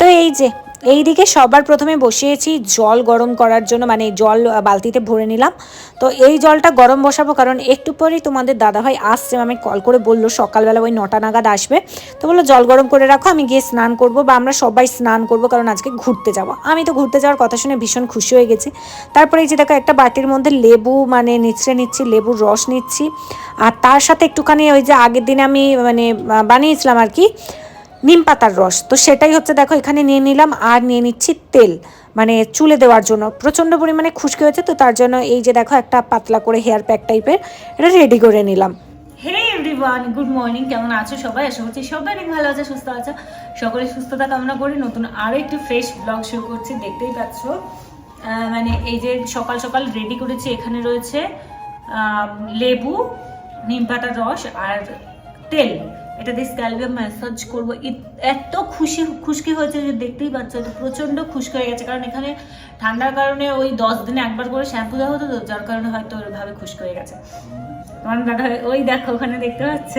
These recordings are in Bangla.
তো এই যে, এইদিকে সবার প্রথমে বসিয়েছি, জল গরম করার জন্য মানে জল বালতিতে ভরে নিলাম। তো এই জলটা গরম বসাবো, কারণ একটু পরেই তোমাদের দাদাভাই আসছে আমি কল করে বলল, সকালবেলা ওই নটা নাগাদ আসবে। তো বলল, জল গরম করে রাখো, আমি গিয়ে স্নান করব, বা আমরা সবাই স্নান করব, কারণ আজকে ঘুরতে যাব। আমি তো ঘুরতে যাওয়ার কথা শুনে ভীষণ খুশি হয়ে গেছি। তারপরে এই যে দেখো, একটা বাটির মধ্যে লেবু মানে নিচড়ে নিচ্ছি, লেবুর রস নিচ্ছি। আর তার সাথে একটুখানি ওই যে আগের দিন আমি মানে বানিয়েছিলাম আর কি নিম পাতার রস। তো সেটাই হচ্ছে, দেখো, এখানে নিয়ে নিলাম আর নিয়ে নিচ্ছি তেল মানে চুলে দেওয়ার জন্য। প্রচণ্ড পরিমাণে খুশকি হয়েছে, তো তার জন্য এই যে, দেখো, একটা পাতলা করে হেয়ার প্যাক টাইপের এটা রেডি করে নিলাম। হে এভরিওয়ান গুড মর্নিং কেমন আছো সবাই? আশা করছি সবাই অনেক ভালো আছে, সুস্থ আছে। সকলে সুস্থতা কামনা করি নতুন আরও একটু ফ্রেশ ব্লগ শুরু করছি, দেখতেই পাচ্ছ। মানে এই যে, সকাল সকাল রেডি করেছি, এখানে রয়েছে লেবু, নিম পাতার রস আর তেল। এটা দিয়ে স্ক্যাল্পে ম্যাসাজ করব। এত খুশি, খুশকি হয়েছে যে দেখতেই পাচ্ছ প্রচণ্ড খুশকি হয়ে গেছে। কারণ এখানে ঠান্ডার কারণে ওই দশ দিনে একবার করে শ্যাম্পু দেওয়া হতো তো, যার কারণে হয়তো ওইভাবে খুশকি হয়ে গেছে। তোমার দাদা, ওই দেখো, ওখানে দেখতে পাচ্ছ?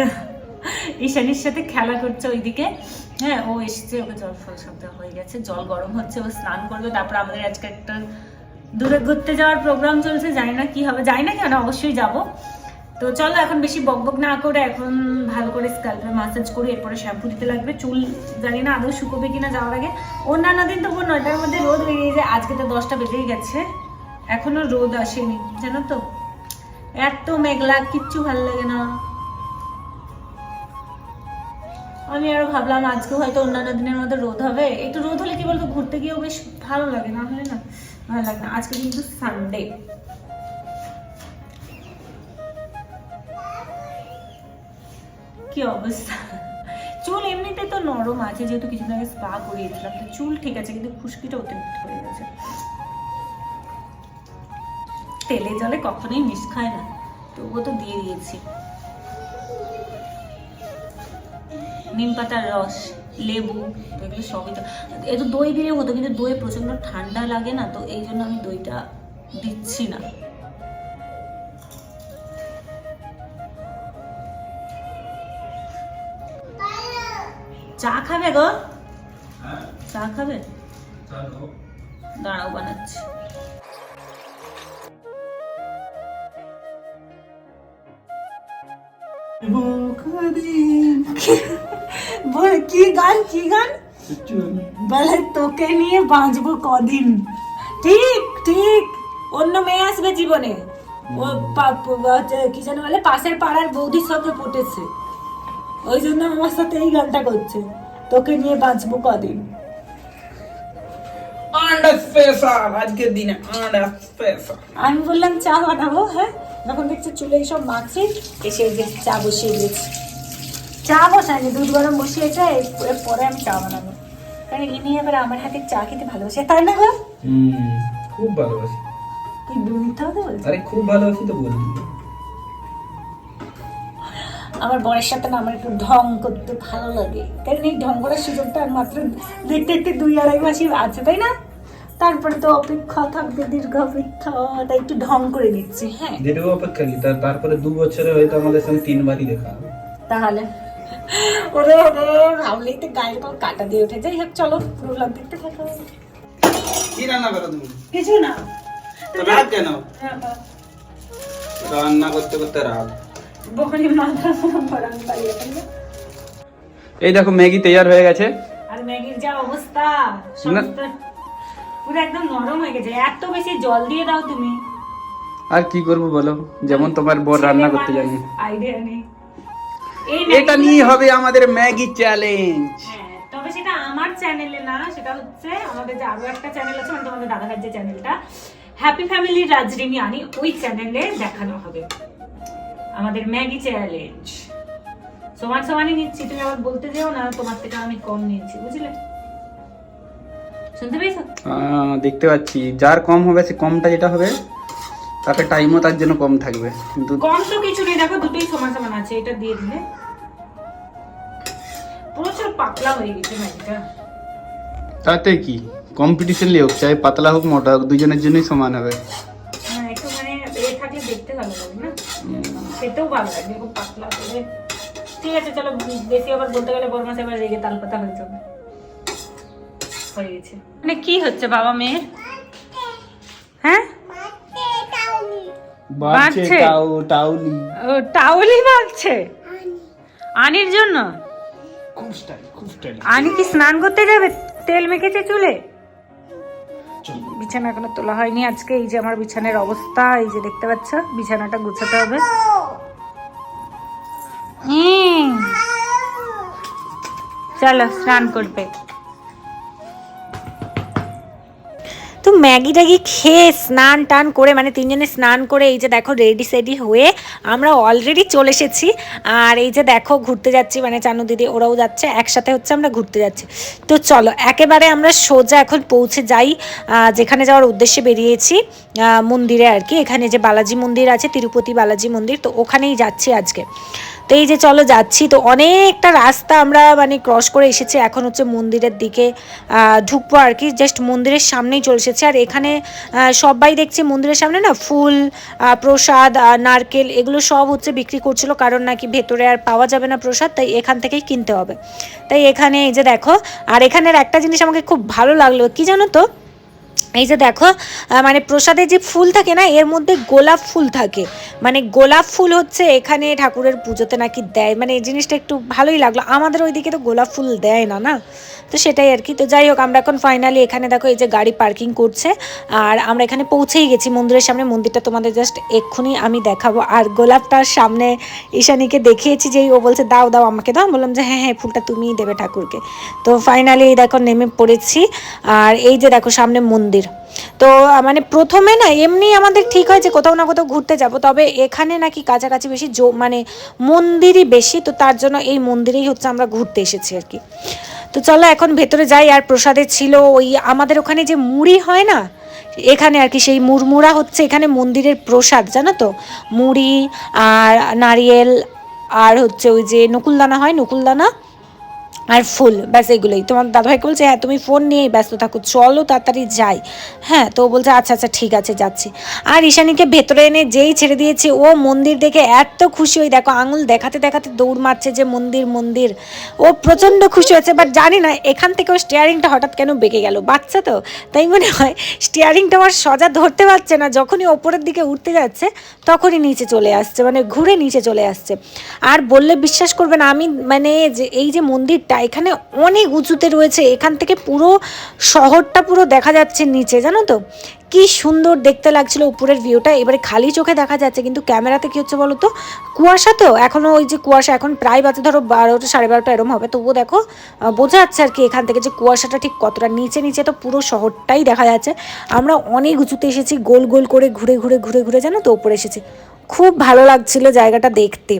ঈশানির সাথে খেলা করছে ওইদিকে। হ্যাঁ ও এসেছে, ওকে জল ফল সব হয়ে গেছে। জল গরম হচ্ছে, ও স্নান করবে। তারপর আমাদের আজকে একটা দূরে ঘুরতে যাওয়ার প্রোগ্রাম চলছে। জানি না কি হবে। জানি না কেন, অবশ্যই যাব। তো চলো এখন বেশি বকবক না করে এখন ভালো করে স্ক্যাল্পে মাসাজ করি এরপরে শ্যাম্পু দিতে লাগবে। চুল জানি না আদৌ শুকোবে কিনা যাওয়ার আগে। অন্যান্য দিন তো পুরো নয়টার মধ্যে রোদ বেরিয়ে যায়, আজকে তো দশটা বেজেই গেছে। এখনও রোদ আসেনি, জানো তো? এত মেঘলা, কিচ্ছু ভালো লাগে না। আমি আরও ভাবলাম আজকে হয়তো অন্যান্য দিনের মধ্যে রোদ হবে। একটু রোদ হলে কি বলতো, ঘুরতে গিয়েও বেশ ভালো লাগে, না হলে না, ভালো লাগে না। আজকে কিন্তু সানডে কি অবস্থা? চুল এমনিতে তো নরম আছে, যেহেতু কিছুদিন আগে স্পা করিয়েছিলাম, তো চুল ঠিক আছে, কিন্তু খুশকিটা অতিরিক্ত হয়ে গেছে। তেলে জলে কখনোই মিশ খায় না, তবুও তো দিয়ে দিয়েছি। নিম পাতার রস, লেবু, এগুলো সবই তো এ তো দই দিলেও হতো, কিন্তু দই প্রচণ্ড ঠান্ডা লাগে না, তো এই জন্য আমি দইটা দিচ্ছি না। চা খাবে গো? চা খাবে? দাঁড়াও বানাচ্ছি। বল কি গান কি গান? বলে তোকে নিয়ে বাঁচবো কদিন? ঠিক ঠিক। অন্য মেয়ে আসবে জীবনে। ও কি যেন বলে পাশের পাড়ার বৌদির সঙ্গে পটেছে। ওই জন্য আমার সাথে এই গানটা করছে। তোকে নিয়ে বাঁচবো কদিন? আজকের দিনে আমি বললাম চা বানাবো হ্যাঁ? যখন দেখছি চুলে এইসব মাখছি এসে যে চা বসিয়ে দিয়েছি। চা বসায়নি দুধ গরম বসিয়েছে এর পরে আমি চা বানাবো। কারণ ইনি এবার আমার হাতে চা খেতে ভালোবাসে তাই না গো? খুব ভালোবাসি। মিথ্যা কথা আরে খুব ভালোবাসি তো বললি আমার বরের সাথে না আমার একটু ঢং করতে ভালো লাগে। কারণ এই ঢং করার সুযোগটা আর মাত্র দেখতে দেখতে দুই আড়াই মাসই আছে তাই না? তারপরে তো অপেক্ষা থাকবে দীর্ঘ অপেক্ষা তাই একটু ঢং করে দিচ্ছি হ্যাঁ। যেটুকু অপেক্ষা কি? তার তারপরে দু বছরে হয়তো আমাদের সঙ্গে তিনবারই দেখা হবে। তাহলে ওরে ওরে ভাবলেই তো গায়ে পাও কাটা দিয়ে উঠে যাই। হোক চলো পুরো ব্লগ দেখতে থাকো। কি রান্না করো তুমি? কিছু না। তো রাগ কেন? রান্না করতে করতে রাগ এই দেখো ম্যাগি তৈয়ার হয়ে গেছে। আর ম্যাগির যা অবস্থা পুরো একদম নরম হয়ে গেছে। এত বেশি জল দিয়ে দাও তুমি। আর কি করব বলো? যেমন তোমার বর রান্না করতে জানি। আইডিয়া নেই। এটা নিয়ে হবে আমাদের ম্যাগি চ্যালেঞ্জ তবে সেটা আমার চ্যানেলে না সেটা হচ্ছে আমাদের যে আরও একটা চ্যানেল আছে মানে তোমাদের দাদাভাই যে চ্যানেলটা হ্যাপি ফ্যামিলি রাজরিনী আনি ওই চ্যানেলে দেখানো হবে। আমাদের ম্যাগি চ্যালেঞ্জ। সমান সমানই নিচ্ছি তুমি আবার বলতে যেও না তোমার থেকে আমি কম নিয়েছি বুঝলে? শুনতে পেয়েছ? দেখতে পাচ্ছি। যার কম হবে সে কমটা যেটা হবে তাতে টাইমও তার জন্য কম থাকবে। কিন্তু কম তো কিছু নেই দেখো দুটোই সমান সমান আছে এটা দিয়ে দিলে। প্রচুর পাতলা হয়ে গেছে ম্যাগিটা। তাতে কি? কম্পিটিশন হোক চাই পাতলা হোক মোটা হোক দুজনের জন্যই সমান হবে হ্যাঁ একটু মানে এ থাকলে দেখতে ভালো লাগে না খেতেও ভালো লাগবে খুব পাতলা করে। ঠিক আছে চলো বেশি আবার বলতে গেলে বড় মাছ আবার রেগে তাল পাতা হয়ে যাবে। হয়ে গেছে। মানে কি হচ্ছে বাবা মেয়ের? হ্যাঁ? টাউলি। ও টাউলি আনির জন্য? আনি কি স্নান করতে যাবে তেল মেখেছে চুলে। বিছানা এখনও তোলা হয়নি আজকে এই যে আমার বিছানার অবস্থা এই যে দেখতে পাচ্ছ বিছানাটা গুছাতে হবে। চলো, স্নান করবে। তো ম্যাগি ট্যাগি খেয়ে স্নান টান করে মানে তিনজনে স্নান করে এই যে দেখো রেডি সেডি হয়ে আমরা অলরেডি চলে এসেছি। আর এই যে দেখো ঘুরতে যাচ্ছি মানে চানু দিদি ওরাও যাচ্ছে, একসাথে হচ্ছে আমরা ঘুরতে যাচ্ছি। তো চলো, একেবারে আমরা সোজা এখন পৌঁছে যাই যেখানে যাওয়ার উদ্দেশ্যে বেরিয়েছি মন্দিরে আর কি। এখানে যে বালাজি মন্দির আছে, তিরুপতি বালাজি মন্দির, তো ওখানেই যাচ্ছি আজকে। তো এই যে চলো যাচ্ছি, তো অনেকটা রাস্তা আমরা মানে ক্রস করে এসেছি। এখন হচ্ছে মন্দিরের দিকে ঢুকবো আর কি। জাস্ট মন্দিরের সামনেই চলে এসেছি। আর এখানে সবাই দেখছি মন্দিরের সামনে না ফুল প্রসাদ নারকেল এগুলো সব হচ্ছে বিক্রি করছিল। কারণ নাকি ভেতরে আর পাওয়া যাবে না প্রসাদ, তাই এখান থেকেই কিনতে হবে। তাই এখানে এই যে দেখো, আর এখানের একটা জিনিস আমাকে খুব ভালো লাগল। কি জানো তো? এই যে দেখো মানে প্রসাদে যে ফুল থাকে না, এর মধ্যে গোলাপ ফুল থাকে। মানে গোলাপ ফুল হচ্ছে এখানে ঠাকুরের পুজোতে নাকি দেয়। মানে এই জিনিসটা একটু ভালোই লাগল। আমাদের ওইদিকে তো গোলাপ ফুল দেয় না না? তো সেটাই আর কি। তো যাই হোক, আমরা এখন ফাইনালি এখানে দেখো, এই যে গাড়ি পার্কিং করছে। আর আমরা এখানে পৌঁছেই গেছি মন্দিরের সামনে। মন্দিরটা তোমাদের জাস্ট এক্ষুনি আমি দেখাবো। আর গোলাপটার সামনে ঈশানীকে দেখিয়েছি যেই ও বলছে, দাও দাও আমাকে দাও। বললাম যে হ্যাঁ হ্যাঁ ফুলটা তুমিই দেবে ঠাকুরকে। তো ফাইনালি এই দেখো, নেমে পড়েছি। আর এই যে দেখো, সামনে মন্দির তো মানে প্রথমে না এমনি আমাদের ঠিক হয় যে কোথাও না কোথাও ঘুরতে যাব, তবে এখানে নাকি কাছাকাছি বেশি জো মানে মন্দিরই বেশি, তো তার জন্য এই মন্দিরেই হচ্ছে আমরা ঘুরতে এসেছি আর কি। তো চলো এখন ভেতরে যাই, আর প্রসাদে ছিল ওই আমাদের ওখানে যে মুড়ি হয় না, এখানে আর কি সেই মুড়মুড়া হচ্ছে এখানে মন্দিরের প্রসাদ, জানো তো? মুড়ি আর নারিয়েল আর হচ্ছে ওই যে নকুলদানা হয়, নকুলদানা? আর ফুল, ব্যাস এগুলোই। তোমার দাদাভাইকে বলছে হ্যাঁ তুমি ফোন নিয়েই ব্যস্ত থাকো, চলো তাড়াতাড়ি যাই। হ্যাঁ তো বলছে আচ্ছা আচ্ছা ঠিক আছে, যাচ্ছি। আর ঈশানীকে ভেতরে এনে যেই ছেড়ে দিয়েছে, ও মন্দির দেখে এত খুশি ওই দেখো, আঙুল দেখাতে দেখাতে দৌড় মারছে যে মন্দির মন্দির। ও প্রচণ্ড খুশি হয়েছে বাট জানি না, এখান থেকে ও স্টিয়ারিংটা হঠাৎ কেন বেঁকে গেল? বাচ্চা তো, তাই মনে হয় স্টিয়ারিংটা আমার সজা ধরতে পারছে না, যখনই ওপরের দিকে উঠতে যাচ্ছে, তখনই নিচে চলে আসছে মানে ঘুরে নিচে চলে আসছে। আর বললে বিশ্বাস করবে না, আমি মানে যে, এই যে মন্দিরটা এখানে অনেক উঁচুতে রয়েছে, এখান থেকে পুরো শহরটা পুরো দেখা যাচ্ছে নিচে, জানো তো? কি সুন্দর দেখতে লাগছিল উপরের ভিউটা এবারে খালি চোখে দেখা যাচ্ছে, কিন্তু ক্যামেরাতে কি হচ্ছে বলো তো? কুয়াশা তো এখনও ওই যে কুয়াশা, এখন প্রায় বাজে ধরো বারোটা, সাড়ে বারোটা এরম হবে, তবুও দেখো বোঝা যাচ্ছে আর কি এখান থেকে যে কুয়াশাটা ঠিক কতটা নিচে নিচে তো পুরো শহরটাই দেখা যাচ্ছে। আমরা অনেক উঁচুতে এসেছি, গোল গোল করে ঘুরে ঘুরে ঘুরে ঘুরে, জানো তো, উপরে এসেছি। খুব ভালো লাগছিল জায়গাটা দেখতে।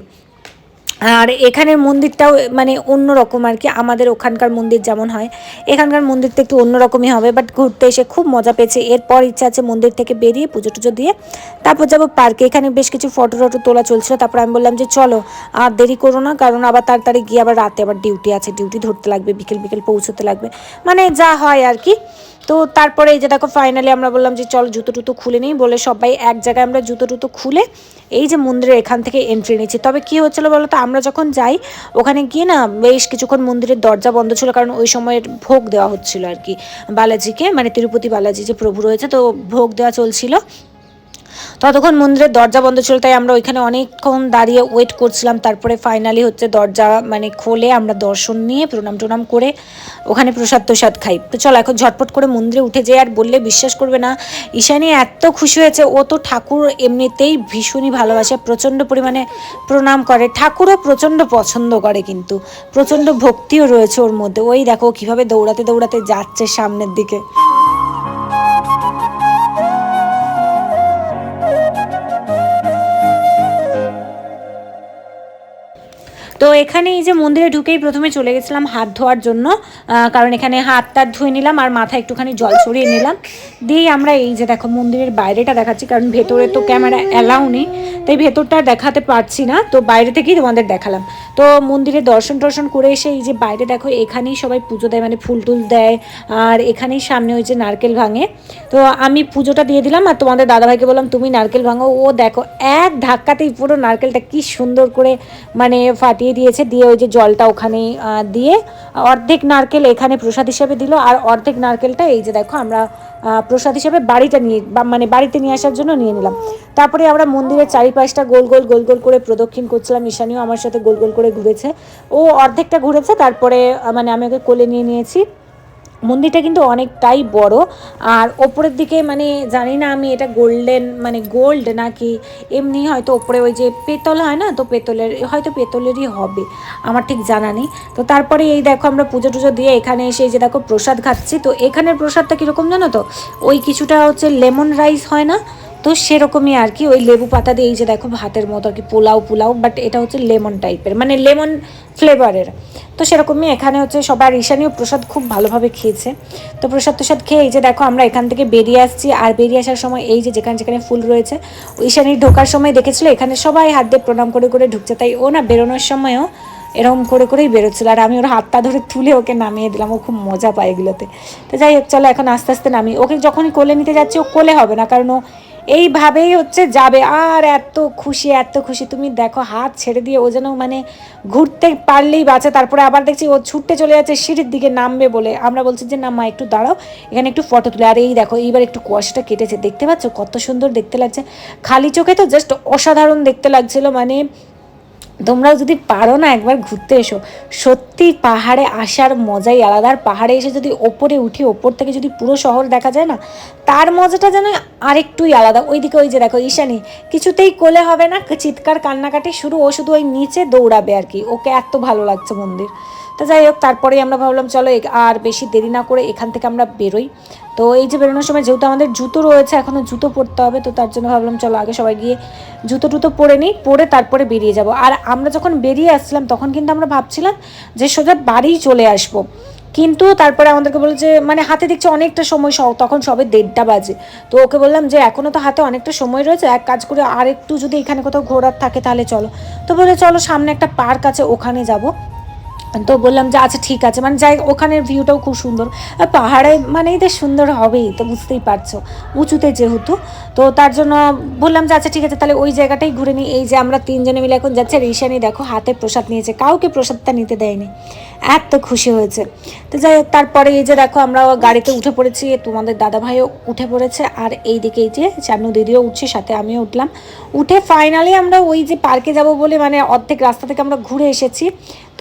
আর এখানের মন্দিরটাও মানে অন্য রকম আর কি। আমাদের ওখানকার মন্দির যেমন হয়, এখানকার মন্দিরটা একটু অন্যরকমই হবে বাট ঘুরতে এসে খুব মজা পেয়েছে। এরপর ইচ্ছা আছে মন্দির থেকে বেরিয়ে পুজো টুজো দিয়ে তারপর যাব পার্কে। এখানে বেশ কিছু ফটো টটো তোলা চলছিল। তারপর আমি বললাম যে চলো, আর দেরি করো না, কারণ আবার তাড়াতাড়ি গিয়ে আবার রাতে আবার ডিউটি আছে। ডিউটি ধরতে লাগবে, বিকেল বিকেল পৌঁছতে লাগবে। মানে যা হয় আর কি। তো তারপরে এই যে দেখো ফাইনালি আমরা বললাম যে চল জুতো টুতো খুলে নিই, বলে সবাই এক জায়গায় আমরা জুতো টুতো খুলে এই যে মন্দিরের এখান থেকে এন্ট্রি নিচ্ছি। তবে কি হচ্ছিল বলো তো আমরা যখন যাই, ওখানে গিয়ে না বেশ কিছুক্ষণ মন্দিরের দরজা বন্ধ ছিল, কারণ ওই সময়ের ভোগ দেওয়া হচ্ছিল আর কি। বালাজিকে মানে তিরুপতি বালাজি যে প্রভু রয়েছে, তো ভোগ দেওয়া চলছিল। ততক্ষণ মন্দিরের দরজা বন্ধ ছিল, তাই আমরা ওইখানে অনেকক্ষণ দাঁড়িয়ে ওয়েট করছিলাম। তারপরে ফাইনালি হচ্ছে দরজা মানে খোলে, আমরা দর্শন নিয়ে প্রণাম টনাম করে ওখানে প্রসাদ প্রসাদ খাই। তো চলো এখন ঝটপট করে মন্দিরে উঠে যাই আর বললে বিশ্বাস করবে না। ঈশানী এত খুশি হয়েছে, ও তো ঠাকুর এমনিতেই ভীষণই ভালোবাসে, প্রচণ্ড পরিমাণে প্রণাম করে। ঠাকুরও প্রচণ্ড পছন্দ করে কিন্তু, প্রচণ্ড ভক্তিও রয়েছে ওর মধ্যে। ওই দেখো কীভাবে দৌড়াতে দৌড়াতে যাচ্ছে সামনের দিকে। তো এখানে এই যে মন্দিরে ঢুকেই প্রথমে চলে গেছিলাম হাত ধোয়ার জন্য কারণ এখানে হাত টাত ধুয়ে নিলাম আর মাথা একটুখানি জল ছড়িয়ে নিলাম। দিয়েই আমরা এই যে দেখো মন্দিরের বাইরেটা দেখাচ্ছি, কারণ ভেতরে তো ক্যামেরা অ্যালাউ নেই, তাই ভেতরটা দেখাতে পারছি না। তো বাইরে থেকেই তোমাদের দেখালাম। তো মন্দিরে দর্শন টর্শন করে এসে এই যে বাইরে দেখো, এখানেই সবাই পুজো দেয় মানে ফুল টুল দেয়, আর এখানেই সামনে ওই যে নারকেল ভাঙে। তো আমি পুজোটা দিয়ে দিলাম আর তোমাদের দাদাভাইকে বললাম, তুমি নারকেল ভাঙো। ও দেখো, এক ধাক্কাতেই পুরো নারকেলটা কি সুন্দর করে মানে ফাটিয়ে দিয়ে দিয়েছে, দিয়ে ওই যে জলটা ওখানে দিয়ে অর্ধেক নারকেল এখানে প্রসাদ হিসেবে দিল, আর অর্ধেক নারকেলটা এই যে দেখো আমরা প্রসাদ হিসেবে বাড়িটা নিয়ে মানে বাড়িতে নিয়ে আসার জন্য নিয়ে নিলাম। তারপরে আমরা মন্দিরের চারিপাশটা গোল গোল গোল গোল করে প্রদক্ষিণ করছিলাম, ঈশানিও আমার সাথে গোল গোল করে ঘুরেছে। ও অর্ধেকটা ঘুরেছে, তারপরে মানে আমি ওকে কোলে নিয়ে নিয়েছি। মন্দিরটা কিন্তু অনেকটাই বড়। আর ওপরের দিকে মানে জানি না আমি এটা গোল্ডেন মানে গোল্ড নাকি, এমনি হয়তো ওপরে ওই যে পেতল হয় না? তো পেতলের, হয়তো পেতলেরই হবে, আমার ঠিক জানা নেই। তো তারপরে এই দেখো আমরা পুজো টুজো দিয়ে এখানে এসে যে দেখো প্রসাদ খাচ্ছি। তো এখানের প্রসাদটা কীরকম জানো তো? ওই কিছুটা হচ্ছে লেমন রাইস হয় না? তো সেরকমই আর কি, ওই লেবু পাতা দিয়ে এই যে দেখো ভাতের মতো আর কি পোলাও পোলাও বাট এটা হচ্ছে লেমন টাইপের মানে লেমন ফ্লেভারের তো সেরকমই এখানে হচ্ছে সবার ঈশানীয় প্রসাদ খুব ভালোভাবে খেয়েছে। তো প্রসাদ প্রসাদ খেয়ে এই যে দেখো আমরা এখান থেকে বেরিয়ে আসছি, আর বেরিয়ে আসার সময় এই যে যেখানে যেখানে ফুল রয়েছে ঈশানীর ঢোকার সময় দেখেছিল, এখানে সবাই হাত দিয়ে প্রণাম করে করে ঢুকছে, তাই ও না বেরোনোর সময়ও এরকম করে করেই বেরোচ্ছিল, আর আমি ওর হাতটা ধরে তুলে ওকে নামিয়ে দিলাম, ও খুব মজা পায় এগুলোতে। তো যাই হোক, চলো এখন আস্তে আস্তে নামি, ওকে যখনই কোলে নিতে যাচ্ছি, ও কোলে হবে না, কারণ ও এইভাবেই হচ্ছে যাবে। আর এত খুশি এত খুশি। তুমি দেখো, হাত ছেড়ে দিয়ে ও যেন মানে ঘুরতে পারলেই বাঁচে। তারপরে আবার দেখছি ও ছুটতে চলে যাচ্ছে, সিঁড়ির দিকে নামবে বলে। আমরা বলছি যে, না মা, একটু দাঁড়াও, এখানে একটু ফটো তুলে। আর এই দেখো, এইবার একটু কুয়াশাটা কেটেছে। দেখতে পাচ্ছ কত সুন্দর দেখতে লাগছে। খালি চোখে তো জাস্ট অসাধারণ দেখতে লাগছিল। মানে তোমরাও যদি পারো না একবার ঘুরতে এসো। সত্যি পাহাড়ে আসার মজাই আলাদা। আর পাহাড়ে এসে যদি ওপরে উঠি, ওপর থেকে যদি পুরো শহর দেখা যায় না, তার মজাটা যেন আরেকটুই আলাদা। ওইদিকে ওই যে দেখো ঈশানি, কিছুতেই কোলে হবে না, চিৎকার কান্নাকাটি শুরু। ও শুধু ওই নিচে দৌড়াবে আর কি। ওকে এত ভালো লাগছে মন্দির। তো যাই হোক, তারপরেই আমরা ভাবলাম, চলো আর বেশি দেরি না করে এখান থেকে আমরা বেরোই। তো এই যে বেরোনোর সময় যেহেতু আমাদের জুতো রয়েছে এখনও জুতো পরতে হবে, তো তার জন্য ভাবলাম, চলো আগে সবাই গিয়ে জুতো টুতো পরে নিই, পরে তারপরে বেরিয়ে যাব। আর আমরা যখন বেরিয়ে আসছিলাম, তখন কিন্তু আমরা ভাবছিলাম যে সোজা বাড়িই চলে আসব। কিন্তু তারপরে আমাদেরকে বলল যে মানে হাতে দেখছি অনেকটা সময় তখন সবে দেড়টা বাজে। তো ওকে বললাম যে এখনও তো হাতে অনেকটা সময় রয়েছে, এক কাজ করে আর একটু যদি এখানে কোথাও ঘোরার থাকে তাহলে চলো। তো বলে চলো, সামনে একটা পার্ক আছে, ওখানে যাব। তো বললাম যে আচ্ছা ঠিক আছে। মানে যাই ওখানের ভিউটাও খুব সুন্দর। আর পাহাড়ে মানে এদের সুন্দর হবেই, তো বুঝতেই পারছ, উঁচুতে যেহেতু। তো তার জন্য বললাম যে আচ্ছা ঠিক আছে, তাহলে ওই জায়গাটাই ঘুরে নিই। এই যে আমরা তিনজনে মিলে এখন যাচ্ছি ঈশানি দেখো, হাতে প্রসাদ নিয়েছে, কাউকে প্রসাদটা নিতে দেয়নি। এত খুশি হয়েছে। তো যাই হোক, তারপরে এই যে দেখো, আমরা গাড়িতে উঠে পড়েছি, তোমাদের দাদা ভাইও উঠে পড়েছে, আর এই দিকে এই যে চান্নু দিদিও উঠছে, সাথে আমিও উঠলাম। উঠে ফাইনালি আমরা ওই যে পার্কে যাব বলে মানে অর্ধেক রাস্তা থেকে আমরা ঘুরে এসেছি।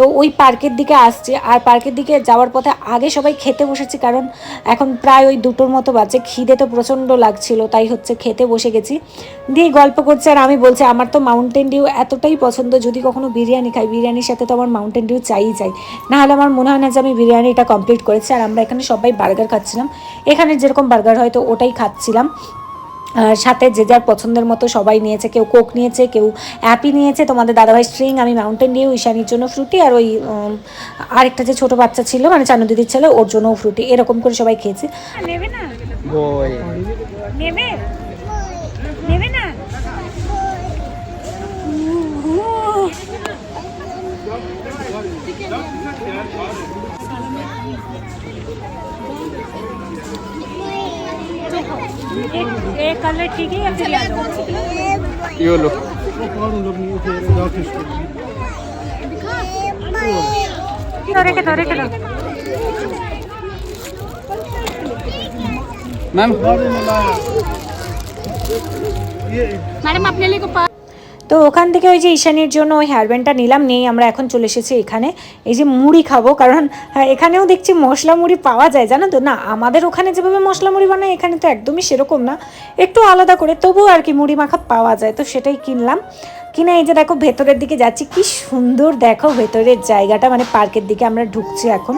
তো ওই পার্কের দিকে আসছি। আর পার্কের দিকে যাওয়ার পথে আগে সবাই খেতে বসেছি, কারণ এখন প্রায় ওই দুটোর মতো বাজে। খিদে তো প্রচণ্ড লাগছিল, তাই হচ্ছে খেতে বসে গেছি। দিয়ে গল্প করছে, আর আমি বলছি, আমার তো মাউন্টেন ডিউ এতটাই পছন্দ, যদি কখনো বিরিয়ানি খাই, বিরিয়ানির সাথে তো আমার মাউন্টেন ডিউ চাই চাই। নাহলে আমার মনে হয় না যে আমি বিরিয়ানিটা কমপ্লিট করেছি, আর আমরা এখানে সবাই বার্গার খাচ্ছিলাম। এখানে যেরকম বার্গার হয়, তো ওটাই খাচ্ছিলাম। সাথে যে যার পছন্দের মতো সবাই নিয়েছে কেউ কোক নিয়েছে কেউ অ্যাপি নিয়েছে। তোমাদের দাদাভাই স্ট্রিং আমি মাউন্টেন ডিউ ঈশানির জন্য ফ্রুটি আর ওই আরেকটা যে ছোট বাচ্চা ছিল মানে চানু দিদির ছেলে ওর জন্যও ফ্রুটি। এরকম করে সবাই খেয়েছে। নেবে না? নেবে? নেবে না? एक कलर ठीक है या फिर लो। मैम मैडम अपने लिए তো ওখান থেকে ওই যে ঈশানির জন্য ওই হেয়ারব্যান্ডটা নিলাম নেই আমরা এখন চলে এসেছি এখানে। এই যে মুড়ি খাব কারণ হ্যাঁ, এখানেও দেখছি মশলা মুড়ি পাওয়া যায় জানো তো? না আমাদের ওখানে যেভাবে মশলা মুড়ি বানায় এখানে তো একদমই সেরকম না। একটু আলাদা করে তবুও আর কি মুড়ি মাখা পাওয়া যায় তো সেটাই কিনলাম। কিনে এই যে দেখো ভেতরের দিকে যাচ্ছি কি সুন্দর দেখো ভেতরের জায়গাটা মানে পার্কের দিকে আমরা ঢুকছি এখন।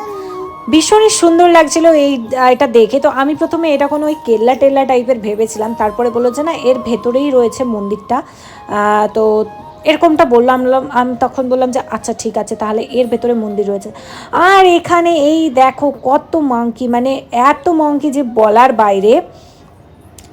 ভীষণই সুন্দর লাগছিল এই এটা দেখে। তো আমি প্রথমে এটা কোনো ওই কেল্লা টেল্লা টাইপের ভেবেছিলাম। তারপরে বলল যে না, এর ভেতরেই রয়েছে মন্দিরটা। তো এরকমটা বললাম আমি তখন বললাম যে আচ্ছা ঠিক আছে, তাহলে এর ভেতরে মন্দির রয়েছে। আর এখানে এই দেখো কত মাংকি মানে এত মাংকি যে বলার বাইরে।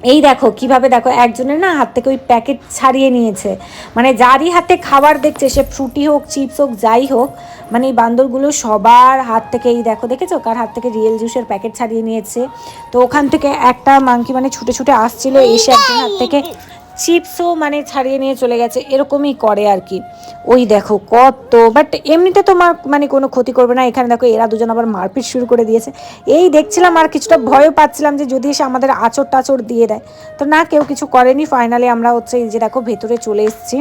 এই দেখো, কীভাবে দেখো, একজনের না হাত থেকে ওই প্যাকেট ছাড়িয়ে নিয়েছে। মানে যারই হাতে খাবার দেখছে, সে ফ্রুটি হোক, চিপস হোক, যাই হোক মানে এই বান্দরগুলো সবার হাত থেকে এই দেখো, দেখেছ? কার হাত থেকে রিয়েল জুসের প্যাকেট ছাড়িয়ে নিয়েছে? তো ওখান থেকে একটা মাংকি মানে ছুটে ছুটে আসছিল, এসে একজন হাত থেকে চিপসও মানে ছাড়িয়ে নিয়ে চলে গেছে, এরকমই করে আর কি। ওই দেখো কত বাট এমনিতে তো তোমার মানে কোনো ক্ষতি করবে না। এখানে দেখো এরা দুজন আবার মারপিট শুরু করে দিয়েছে। এই দেখছিলাম আর কিছুটা ভয়ও পাচ্ছিলাম যে যদি এসে আমাদের আচর টাচর দিয়ে দেয়। তো না, কেউ কিছু করেনি। ফাইনালি আমরা হচ্ছে এই যে দেখো ভেতরে চলে এসেছি।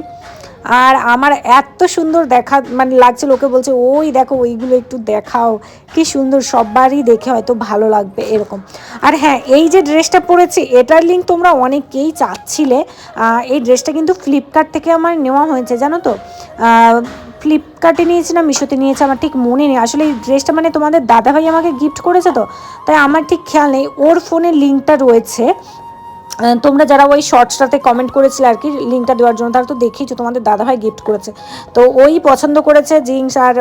আর আমার এত সুন্দর দেখা মানে লাগছে লোকে বলছে, ওই দেখো, ওইগুলো একটু দেখাও। কি সুন্দর, সববারই দেখে হয়তো ভালো লাগবে, এরকম। আর হ্যাঁ এই যে ড্রেসটা পরেছি, এটার লিঙ্ক তোমরা অনেকেই চাচ্ছিলে। এই ড্রেসটা কিন্তু ফ্লিপকার্ট থেকে আমার নেওয়া হয়েছে, জানো তো? ফ্লিপকার্টে নিয়েছি না মিশোতে নিয়েছি, আমার ঠিক মনে নেই। আসলে এই ড্রেসটা মানে তোমাদের দাদাভাই আমাকে গিফট করেছে তো? তাই আমার ঠিক খেয়াল নেই। ওর ফোনে লিঙ্কটা রয়েছে। তোমরা যারা ওই শর্টসটাতে কমেন্ট করেছিলে আর কি লিঙ্কটা দেওয়ার জন্য, তারা তো দেখেইছো তোমাদের দাদাভাই গিফট করেছে। তো ওই পছন্দ করেছে জিন্স আর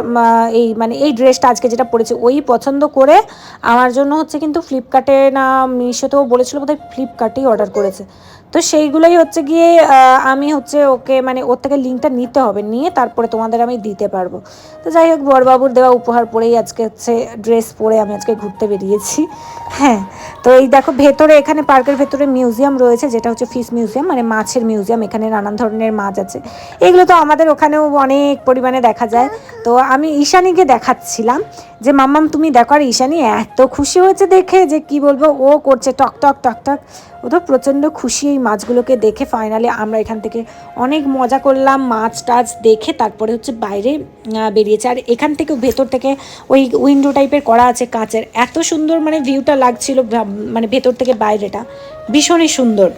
এই মানে এই ড্রেসটা আজকে যেটা পরেছে, ওই পছন্দ করে আমার জন্য হচ্ছে কিন্তু ফ্লিপকার্টে না মিশোতেও বলেছিল বোধহয় ফ্লিপকার্টেই অর্ডার করেছে। তো সেইগুলোই হচ্ছে গিয়ে আমি হচ্ছে ওকে মানে ওর থেকে লিঙ্কটা নিতে হবে, নিয়ে তারপরে তোমাদের আমি দিতে পারব। তো যাই হোক বড়বাবুর দেওয়া উপহার পরেই আজকে হচ্ছে ড্রেস পরে আমি আজকে ঘুরতে বেরিয়েছি। হ্যাঁ তো এই দেখো, ভেতরে এখানে পার্কের ভেতরে মিউজিয়াম রয়েছে, যেটা হচ্ছে ফিশ মিউজিয়াম মানে মাছের মিউজিয়াম এখানে নানান ধরনের মাছ আছে। এগুলো তো আমাদের ওখানেও অনেক পরিমাণে দেখা যায়। তো আমি ঈশানীকে দেখাচ্ছিলাম, যে মাম্মাম তুমি দেখো, আর ঈশানী এত খুশি হয়েছে দেখে, যে কি বলব, ও করছে টক টক টক টক। ও তো প্রচণ্ড খুশি এই মাছগুলোকে দেখে ফাইনালি আমরা এখান থেকে অনেক মজা করলাম, মাছ টাছ দেখে তারপরে হচ্ছে বাইরে বেরিয়েছে। আর এখান থেকে ভেতর থেকে ওই উইন্ডো টাইপের করা আছে কাঁচের। এত সুন্দর মানে ভিউটা লাগছিল মানে ভেতর থেকে বাইরেটা। ভীষণই সুন্দর।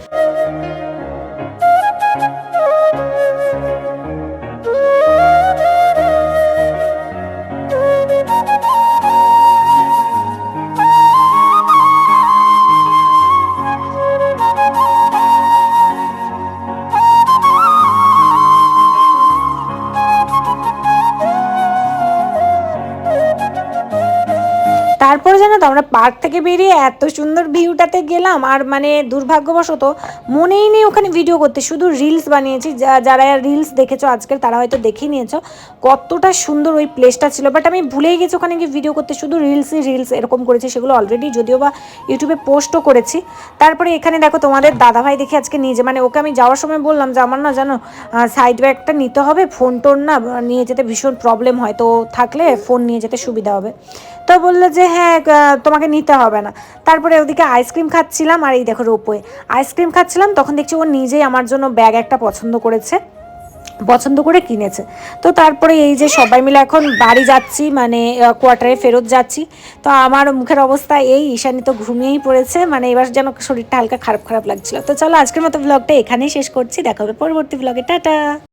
আমরা পার্ক থেকে বেরিয়ে এত সুন্দর ভিউটাতে গেলাম আর মানে দুর্ভাগ্যবশত মনেই নেই ওখানে ভিডিও করতে। শুধু রিলস বানিয়েছি, যা- যারা রিলস দেখেছ আজকের, তারা হয়তো দেখে নিয়েছো কতটা সুন্দর ওই প্লেসটা ছিল। বাট আমি ভুলেই গেছি ওখানে গিয়ে ভিডিও করতে। শুধু রিলসই রিলস এরকম করেছি, সেগুলো অলরেডি যদিও বা ইউটিউবে পোস্টও করেছি। তারপরে এখানে দেখো তোমাদের দাদাভাই দেখে আজকে নিজে মানে ওকে আমি যাওয়ার সময় বললাম যে, আমার না জানো সাইড ব্যাগটা নিতে হবে ফোন টোন না নিয়ে যেতে ভীষণ প্রবলেম হয়। তো থাকলে ফোন নিয়ে যেতে সুবিধা হবে। তো বলল যে হ্যাঁ তোমাকে নিতে হবে না। তারপরে ওদিকে আইসক্রিম খাচ্ছিলাম, আর এই দেখো রোপওয়ে আইসক্রিম খাচ্ছিলাম, তখন দেখছি ও নিজেই আমার জন্য ব্যাগ একটা পছন্দ করেছে, পছন্দ করে কিনেছে। তো তারপরে এই যে সবাই মিলে এখন বাড়ি যাচ্ছি মানে কোয়ার্টারে ফেরত যাচ্ছি। তো আমার মুখের অবস্থা এই, ঈশানি তো ঘুমিয়েই পড়েছে মানে এবার যেন শরীরটা হালকা খারাপ খারাপ লাগছিল। তো চলো আজকের মতো ব্লগটা এখানেই শেষ করছি, দেখা হবে পরবর্তী ব্লগে টাটা!